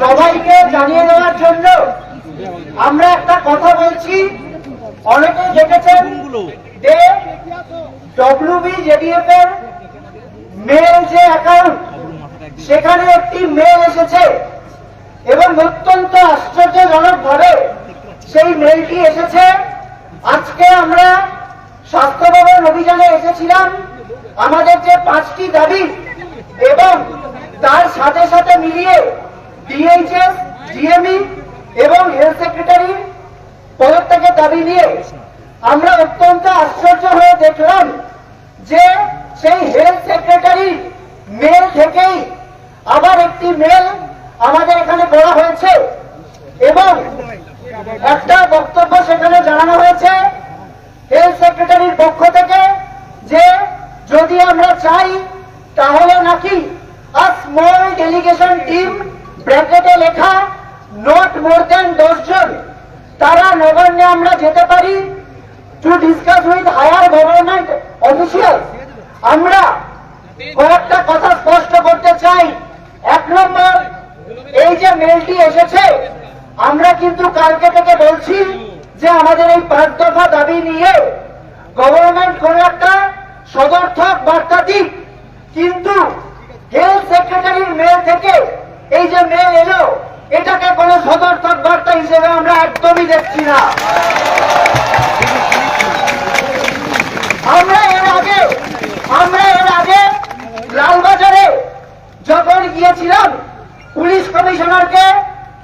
সবাইকে জানিয়ে দেওয়ার জন্য আমরা একটা কথা বলছি। অনেকে দেখেছেন যে ডব্লিউবি জেডিএফ এর মেল যে অ্যাকাউন্ট সেখানে একটি মেল এসেছে এবং অত্যন্ত আশ্চর্যজনক ভাবে সেই মেলটি এসেছে। আজকে আমরা স্বাস্থ্য ভবন অভিযানে এসেছিলাম। আমাদের যে পাঁচটি দাবি এবং তার সাথে সাথে মিলিয়ে ডিএইচএস জিএমই এবং হেলথ সেক্রেটারি পদত্যাগের দাবি নিয়ে আমরা অত্যন্ত আশ্চর্য হয়ে দেখলাম যে সেই হেলথ সেক্রেটারি মেল থেকেই আবার একটি মেল আমাদের এখানে করা হয়েছে এবং একটা বক্তব্য সেখানে জানানো হয়েছে। হেলথ সেক্রেটারির পক্ষ থেকে যে যদি আমরা চাই তাহলে নাকি আ স্মল ডেলিগেশন টিম ব্র্যাকেটে লেখা নট মোর দেন দশজন তারা নবান্নে আমরা যেতে পারি। To discuss with higher government official আমরা কয়েকটা কথা স্পষ্ট করতে চাই। এক নম্বর, এই যে মেলটি এসেছে, আমরা কিন্তু কালকে থেকে বলছি যে আমাদের এই পাঁচ দফা দাবি নিয়ে গভর্নমেন্ট কোন একটা সদর্থক বার্তা দিক কিন্তু হেলথ সেক্রেটারির মেল থেকে এই যে মেল এলো এটাকে কোনো সদর্থক বার্তা হিসেবে আমরা একদমই দেখছি না। আমরা এর আগে, আমরা এর আগে লালবাজারে যখন গিয়েছিলাম, পুলিশ কমিশনারকে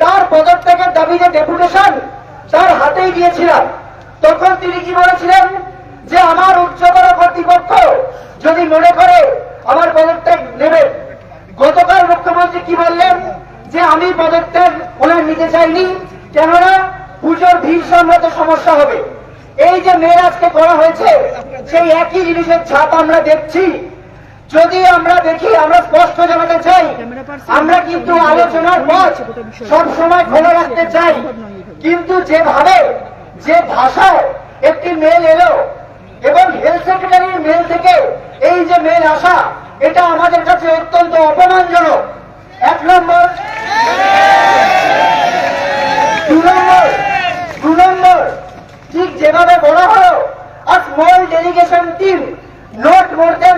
তার পদত্যাগের দাবিতে ডেপুটেশন তার হাতেই দিয়েছিলাম। তখন তিনি কি বলেছিলেন? যে আমার উচ্চতর কর্তৃপক্ষ যদি মনে করে আমার পদত্যাগ নেবে। গতকাল মুখ্যমন্ত্রী কি বললেন? যে আমি পদত্যাগ ওনার নিতে চাইনি কেননা পুজোর ভিড় সম্মত সমস্যা হবে। এই যে মেয়ের আজকে করা হয়েছে, সেই একই জিনিসের ছাপ আমরা দেখছি। যদি আমরা দেখি, আমরা স্পষ্ট জানাতে চাই, আমরা কিন্তু আলোচনার পথ সব সময় খোলা রাখতে চাই। কিন্তু যেভাবে, যে ভাষায় একটি মেল এলো, এবং হেলথ সেক্রেটারির মেল থেকে এই যে মেল আসা, এটা আমাদের কাছে অত্যন্ত অপমানজনক। এক নম্বর দু নম্বর দু নম্বর ঠিক যেভাবে বলা হলো আর small delegation team not more than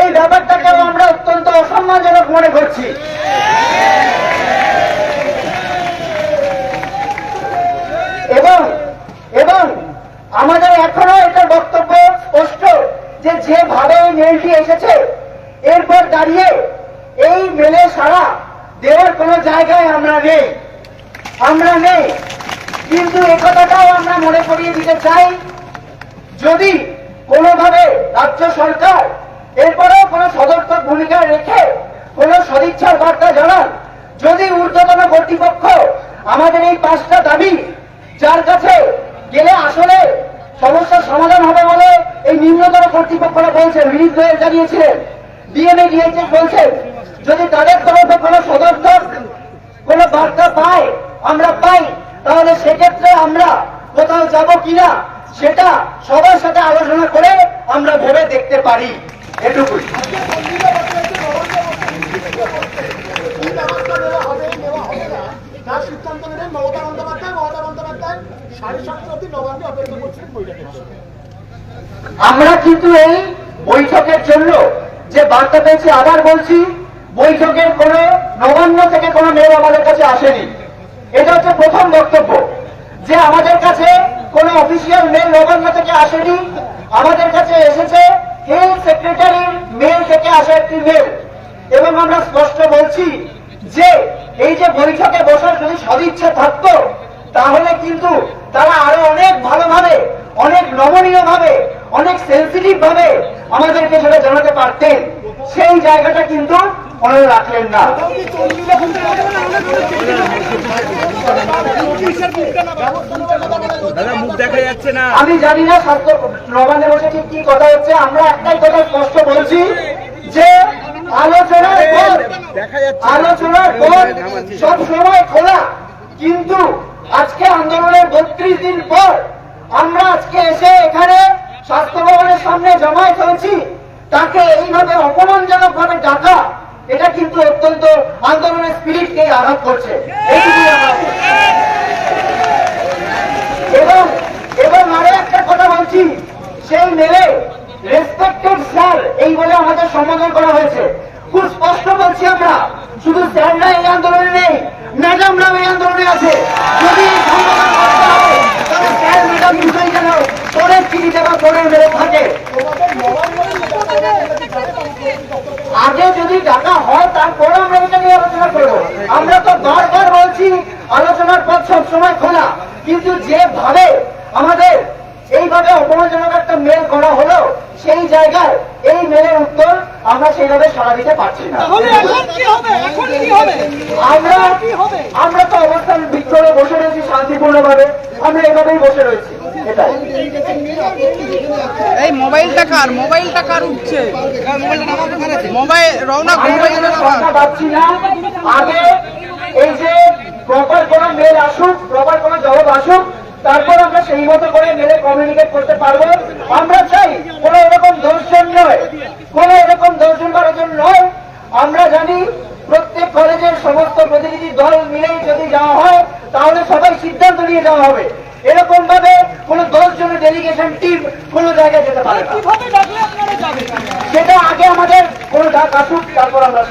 এই ব্যাপারটাকেও আমরা অত্যন্ত অসম্মানজনক মনে করছি। এবং এবং আমাদের এখনও এটা বক্তব্য স্পষ্ট যে যেভাবে এই মেলটি এসেছে, এরপর দাঁড়িয়ে এই মেলে সারা দেওয়ার কোনো জায়গায় আমরা নেই। আমরা নেই। কিন্তু একথাটাও আমরা মনে করিয়ে দিতে চাই। যদি কোনোভাবে রাজ্য সরকার, এরপরেও কোনো সদর্থক ভূমিকা রেখে কোন সদিচ্ছার বার্তা জানান, যদি ঊর্ধ্বতন কর্তৃপক্ষ আমাদের এই পাঁচটা দাবি যার কাছে গেলে আসলে সমস্যার সমাধান হবে বলে এই নিম্নতর কর্তৃপক্ষরা বলছেন রিলিজ হয়ে জানিয়েছিলেন ডিএমএ ডিএইচএস বলছেন, যদি তাদের তরফে কোনো সদর্থক কোন বার্তা পায়, আমরা পাই। তাহলে সেক্ষেত্রে আমরা কোথাও যাব কিনা সেটা সবার সাথে আলোচনা করে আমরা ভেবে দেখতে পারি। এটুকুই। আমরা কিন্তু এই বৈঠকের জন্য যে বার্তা পেয়েছি, আবার বলছি, বৈঠকের কোন নবান্ন থেকে কোনো মেল আমাদের কাছে আসেনি। এটা হচ্ছে প্রথম বক্তব্য। যে আমাদের কাছে কোনো অফিসিয়াল মেল নবান্ন থেকে আসেনি, আমাদের কাছে এসেছে হেলথ সেক্রেটারির মেল থেকে আসা একটি মেল এবং আমরা স্পষ্ট বলছি যে এই যে বৈঠকে বসার যদি সদিচ্ছা থাকতো, তাহলে কিন্তু তারা আরও অনেক ভালোভাবে, অনেক নমনীয় ভাবে অনেক সেন্সিটিভ ভাবে আমাদেরকে সেটা জানাতে পারতেন। সেই জায়গাটা কিন্তু ওনারা রাখলেন না। আমি জানি না স্বাস্থ্য নবান্নে বসে ঠিক কি কথা হচ্ছে আমরা একটাই কথা স্পষ্ট বলছি যে আলোচনার পর। আলোচনার পর সব সময় খোলা। কিন্তু আজকে আন্দোলনের বত্রিশ দিন পর আমরা আজকে এসে এখানে স্বাস্থ্য ভবনের সামনে জমায়েত হয়েছি। তাকে এইভাবে অপমানজনক ভাবে ডাকা, এটা কিন্তু অত্যন্ত আন্দোলনের স্পিরিটকে আঘাত করছে। এবং এবং আরও একটা কথা বলছি, সেই মেলে রেসপেক্টেড স্যার এই বলে আমাদের সম্বোধন করা হয়েছে। খুব স্পষ্ট বলছি আমরা, শুধু স্যাররা এই আন্দোলনে নেই ম্যাডাম ম্যাডামরাও এই আন্দোলনে আছে। যদি স্যার ম্যাডাম দুটোই যেন পরের চিঠিতে বা পরের মেলে থাকে তোমাদের নবান্ন বলে যেটা করে তাদের আগে যদি ডাকা হয় তারপরে আমরা এটা নিয়ে আলোচনা করব। আমরা তো বারবার বলছি আলোচনার পথ সবসময় খোলা। কিন্তু যেভাবে আমাদের এইভাবে অপমানজনক একটা মেল করা হলো সেই জায়গায় এই মেলের উত্তর আমরা সেইভাবে সাড়া দিতে পারছি না। আমরা আমরা তো অবস্থান বিক্ষোভে বসে রয়েছি শান্তিপূর্ণভাবে। আমরা এভাবেই বসে রয়েছি। এটাই। মোবাইলটা কার? মোবাইলটা কার উঠছে? মোবাইল রওনক আমি মোবাইলটা পাচ্ছি না আগে এই যে প্রপার কোন মেল আসুক প্রপার কোন জবাব আসুক, তারপর আমরা সেই মতো করে মেলে কমিউনিকেট করতে পারব। আমরা চাই কোন এরকম দর্শন নয়। কোন এরকম দর্শন করার নয়। আমরা জানি প্রত্যেক কলেজের সমস্ত প্রতিনিধি দল মিলেই যদি যাওয়া হয়, তাহলে সবাই সিদ্ধান্ত নিয়ে যাওয়া হবে। এরকম ভাবে কোন দশ জনের ডেলিগেশন টিম কোনো জায়গায় যেতে পারে সেটা আগে আমাদের কোনো ডাক আসুক তারপর আমরা